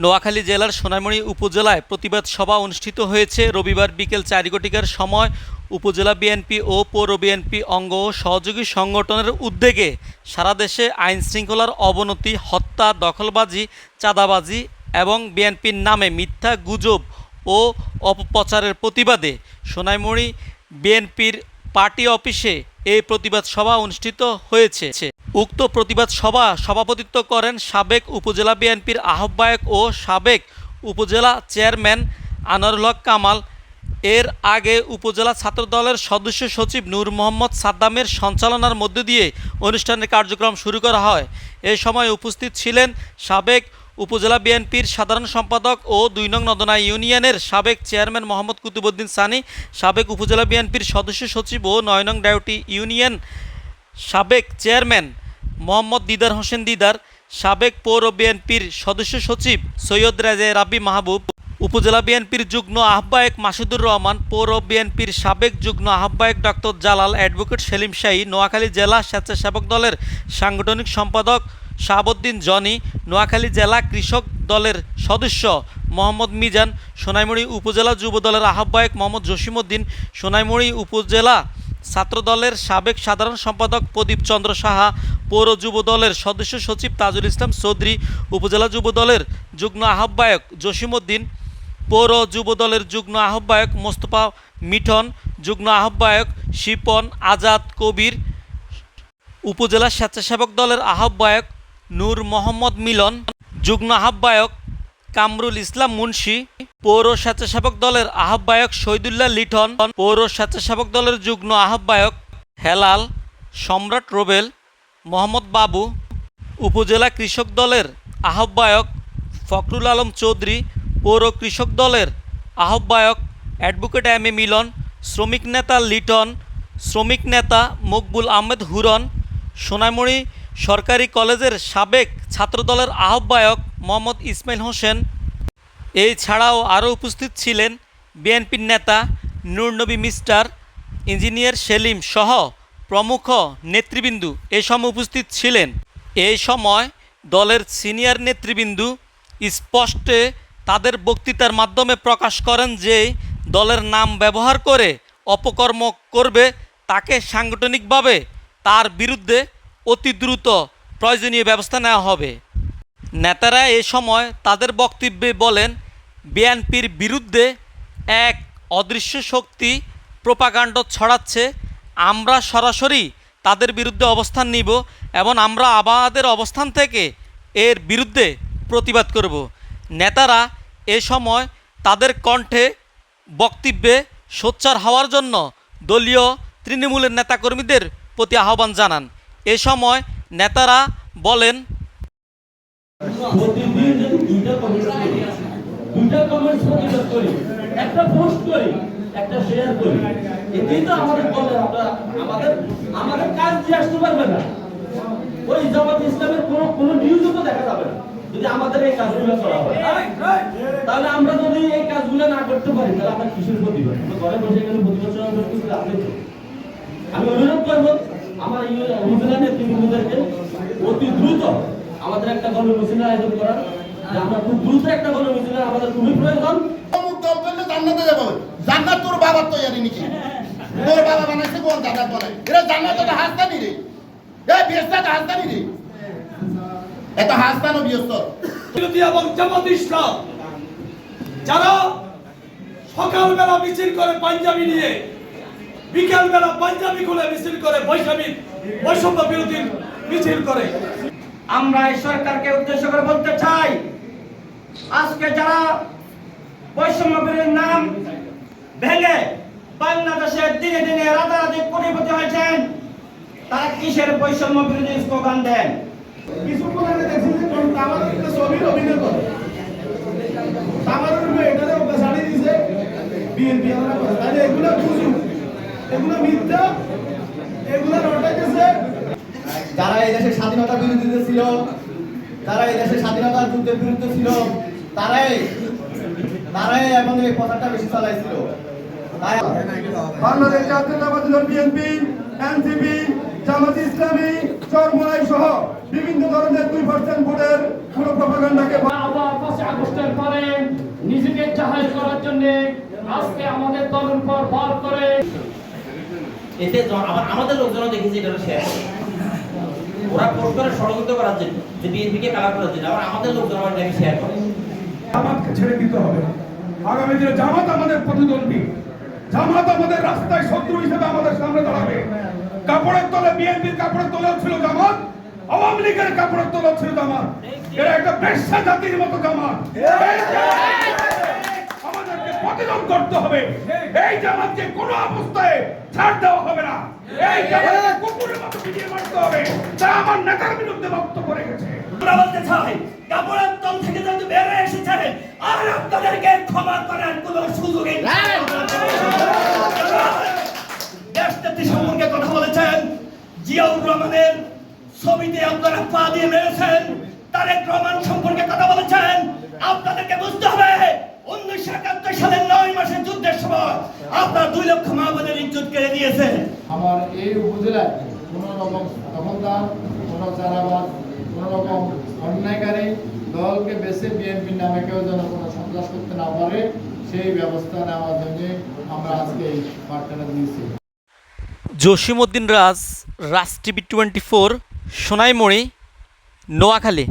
নোয়াখালী জেলার সোনাইমণি উপজেলায় প্রতিবাদ সভা অনুষ্ঠিত হয়েছে। রবিবার বিকেল চারি ঘটিকার সময় উপজেলা বিএনপি ও পৌর বিএনপি অঙ্গ সহযোগী সংগঠনের উদ্যোগে সারা দেশে আইন শৃঙ্খলার অবনতি, হত্যা, দখলবাজি, চাঁদাবাজি এবং বিএনপির নামে মিথ্যা গুজব ও অপপ্রচারের প্রতিবাদে সোনাইমণি বিএনপির পার্টি অফিসে এই প্রতিবাদ সভা অনুষ্ঠিত হয়েছে। উক্ত প্রতিবাদ সভা সভাপতিত্ব করেন সাবেক উপজেলা বিএনপির আহ্বায়ক ও সাবেক উপজেলা চেয়ারম্যান আনোয়ারুল হক কামাল। এর আগে উপজেলা ছাত্রদলের সদস্য সচিব নূর মোহাম্মদ সাদ্দামের সঞ্চালনার মধ্য দিয়ে অনুষ্ঠানের কার্যক্রম শুরু করা হয়। এ সময় উপস্থিত ছিলেন সাবেক উপজেলা বিএনপির সাধারণ সম্পাদক ও দুই নং নদনা ইউনিয়নের সাবেক চেয়ারম্যান মোহাম্মদ কুতুবুদ্দিন সানি, সাবেক উপজেলা বিএনপির সদস্য সচিব ও নয় নং ডাউটি ইউনিয়ন সাবেক চেয়ারম্যান মোহাম্মদ দিদার হোসেন দিদার, সাবেক পৌর বিএনপির সদস্য সচিব সৈয়দ রাজে রাব্বি মাহবুব, উপজেলা বিএনপির যুগ্ম আহ্বায়ক মাসুদুর রহমান, পৌর বিএনপির সাবেক যুগ্ম আহ্বায়ক ডক্টর জালাল অ্যাডভোকেট সেলিম শাহী, নোয়াখালী জেলা স্বেচ্ছাসেবক দলের সাংগঠনিক সম্পাদক শাহাবুদ্দিন জনি, নোয়াখালী জেলা কৃষক দলের সদস্য মোহাম্মদ মিজান, সোনাইমুড়ি উপজেলা যুব দলের আহ্বায়ক মোহাম্মদ জসিমউদ্দিন, সোনাইমুড়ি উপজেলা ছাত্রদলের সাবেক সাধারণ সম্পাদক প্রদীপ চন্দ্র সাহা, পৌর যুব দলের সদস্য সচিব তাজুল ইসলাম চৌধুরী, উপজেলা যুব দলের যুগ্ম আহ্বায়ক জসিমউদ্দিন পৌর যুব দলের যুগ্ম আহ্বায়ক মোস্তফা মিঠন, যুগ্ম আহ্বায়ক শিপন আজাদ কবির, উপজেলা স্বেচ্ছাসেবক দলের আহ্বায়ক নূর মোহাম্মদ মিলন, যুগ্ম আহ্বায়ক কামরুল ইসলাম মুন্সি, পৌর স্বেচ্ছাসেবক দলের আহ্বায়ক শহীদুল্লাহ লিঠন পৌর স্বেচ্ছাসেবক দলের যুগ্ম আহ্বায়ক হেলাল, সম্রাট রোবেল, মোহাম্মদ বাবু, উপজেলা কৃষক দলের আহ্বায়ক ফখরুল আলম চৌধুরী, পৌর কৃষক দলের আহ্বায়ক অ্যাডভোকেট এম এ মিলন, শ্রমিক নেতা লিটন, শ্রমিক নেতা মকবুল আহমেদ হুরন সোনামণি সরকারি কলেজের সাবেক ছাত্রদলের আহ্বায়ক মোহাম্মদ ইসমাইল হোসেন এই ছাড়াও আরও উপস্থিত ছিলেন বিএনপির নেতা নূরনবী মিস্টার, ইঞ্জিনিয়ার সেলিম সহ প্রমুখ নেতৃবৃন্দু এ সময় উপস্থিত ছিলেন। এই সময় দলের সিনিয়র নেতৃবৃন্দু স্পষ্টে তাদের বক্তৃতার মাধ্যমে প্রকাশ করেন যে দলের নাম ব্যবহার করে অপকর্ম করবে, তাকে সাংগঠনিকভাবে তার বিরুদ্ধে অতি দ্রুত প্রয়োজনীয় ব্যবস্থা নেওয়া হবে। নেতারা এ সময় তাদের বক্তব্যে বলেন, বিএনপির বিরুদ্ধে এক অদৃশ্য শক্তি প্রোপাগান্ড ছড়াচ্ছে, আমরা সরাসরি তাদের বিরুদ্ধে অবস্থান নিব এবং আমরা আমাদের অবস্থান থেকে এর বিরুদ্ধে প্রতিবাদ করব। নেতারা এ সময় তাদের কণ্ঠে বক্তব্যে সোচ্চার হওয়ার জন্য দলীয় তৃণমূলের নেতাকর্মীদের প্রতি আহ্বান জানান। এ সময় নেতারা বলেন একটা ইসলামের কোনো কোনো না, যদি আমাদের এই কাজগুলো তাহলে আমরা যদি এই কাজগুলো না করতে পারি, তাহলে আমি অনুরোধ করব, আমার এই অতি দ্রুত আমাদের একটা কর্মসূচির আয়োজন করার। যে আমরা খুব দ্রুত একটা কর্মসূচির আমাদের খুবই প্রয়োজন অমুক দল করলে জান্নাতে যাব জান্নাত তোর বাবার তৈরি নাকি? তোর বাবা বানাইছে কোন জান্নাত বানাই এরা জান্নাত তো হাসতানি রে। এ বিয়েস্তা তো হাসতানি রে। এত হাসতানো বিয়েস্ত বিরোধী এবং জামাত ইসলাম যারা সকালবেলা মিছিল করে পাঞ্জাবি নিয়ে বিকালবেলা পাঞ্জাবি খুলে মিছিল করে বৈষম্য বৈষম্য বিরোধী মিছিল করে। আমরা এই সরকারকে উদ্দেশ্য করে বলতে চাই, আজকে যারা বৈষম্য বিরোধীর নাম ভেঙে বাংলাদেশের দিনে দিনে রাতারাতি কোটিপতি হয়েছেন, তারা কিসের বৈষম্য বিরোধী স্লোগান দেন? কিছু কোরআনে দেখছি যে কোন তামার একটা ছবির অভিনয় করে। এটারে ওকে দিছে বিএনপি আমরা এগুলো বুঝু এগুলো মিথ্যা। যারা এই দেশের স্বাধীনতার বিরুদ্ধে ছিল যারা এই দেশের স্বাধীনতার যুদ্ধের বিরুদ্ধে ছিল তারাই তারাই এবং এই প্রচারটা বেশি চালাইছিল। বাংলাদেশ জাতীয়তাবাদী দল বিএনপি এনসিপি জামাত ইসলামী চরমোনাই সহ বিভিন্ন ধরনের দুই পার্সেন্ট ভোটের পুরো প্রপাগান্ডাকে আবার পাঁচই আগস্ট পরে নিজেকে জাহাজ করার জন্য আজকে আমাদের দলের উপর ভর করে এতে আমাদের লোকজনও দেখেছি এটা শেয়ার ওরা পোস্ট করে ষড়যন্ত্র করার জন্য যে বিএনপিকে কালার করার জন্য আবার আমাদের লোকজন আবার এটাকে শেয়ার করে। জামাতকে ছেড়ে দিতে হবে আগামী দিনে জামাত আমাদের প্রতিদ্বন্দ্বী। জামাত আমাদের রাস্তায় শত্রু হিসেবে আমাদের সামনে দাঁড়াবে। কাপড়ের তলে বিএনপির কাপড়ের তলেও ছিল জামাত, আওয়ামী লীগের কাপড়ের তলেও ছিল জামাত। এরা একটা বেশ্যা জাতির মতো জামাত। আমাদেরকে প্রতিরোধ করতে হবে। এই জামাতকে কোনো অবস্থায় ছাড় দেওয়া হবে না। এই কুকুরের মতো পিটিয়ে মারতে হবে। তা আমার নেতার বিরুদ্ধে বক্তব্য রেখেছে। আমরা বলতে চাই কাপড়ের তল থেকে যদি বেড়ে এসেছে আর আপনাদেরকে ক্ষমা করার কোন সুযোগই নেই। সম্পর্কে কথা বলেছেন জিয়াউর রহমানের ছবিতে আপনারা পা দিয়ে মেরেছেন তারেক রহমান সম্পর্কে কথা বলেছেন। আপনাদেরকে বুঝতে হবে উনিশশো একাত্তর সালের নয় মাসের যুদ্ধের সময় আপনার দুই লক্ষ মা কেড়ে দিয়েছেন। আমার এই উপজেলায় কোনো রকম দখলদার কোনো চারাবাদ কোনো রকম অন্যায়কারী দলকে বেছে বিএনপির নামে কেউ যেন কোনো সন্ত্রাস করতে না পারে সেই ব্যবস্থা নেওয়ার জন্য আমরা আজকে এই বার্তাটা দিয়েছি। Jasimuddin Raj Raj TV twenty four Sonaimuri Noakhali.